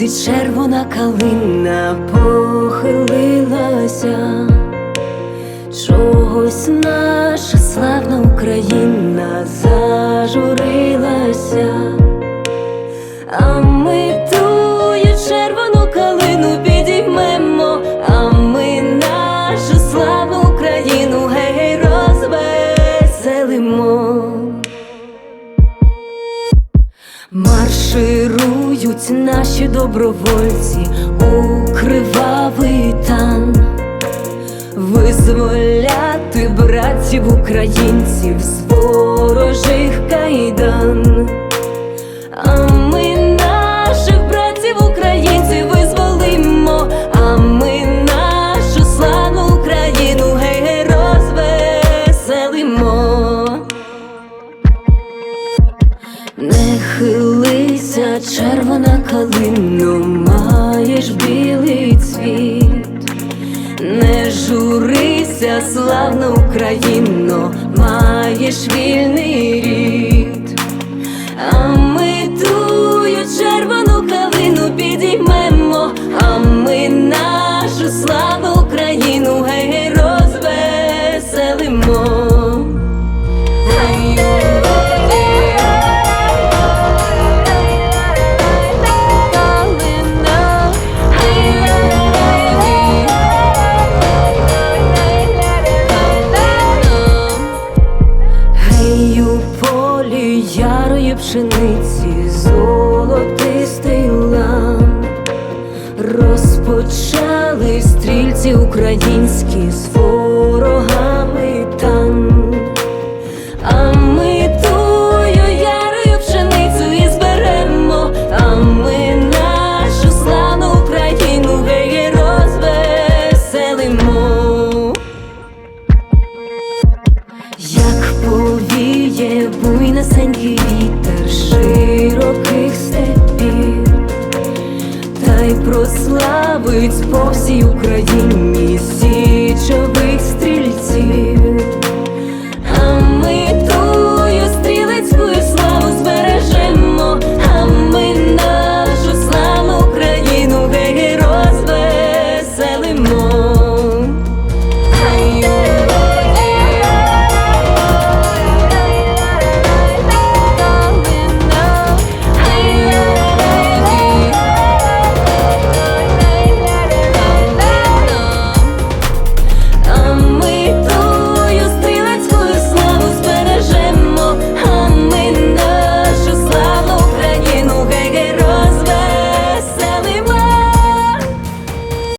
лузі червона калина похилилася, чогось наша славна Україна зажурилася, Марширують наші добровольці у кривавий тан, визволяти братів українців з ворожих кайдан. А ми хилися, червона калину, маєш білий цвіт, не журися, славна Україно, маєш вільний рід, пшениці, золотистий лан, розпочали стрільці українські з ворогами там. А ми тую ярою пшеницю і зберемо, а ми нашу славну Україну гей розвеселимо. Як повіє буйнесенький прославить по всій Україні сі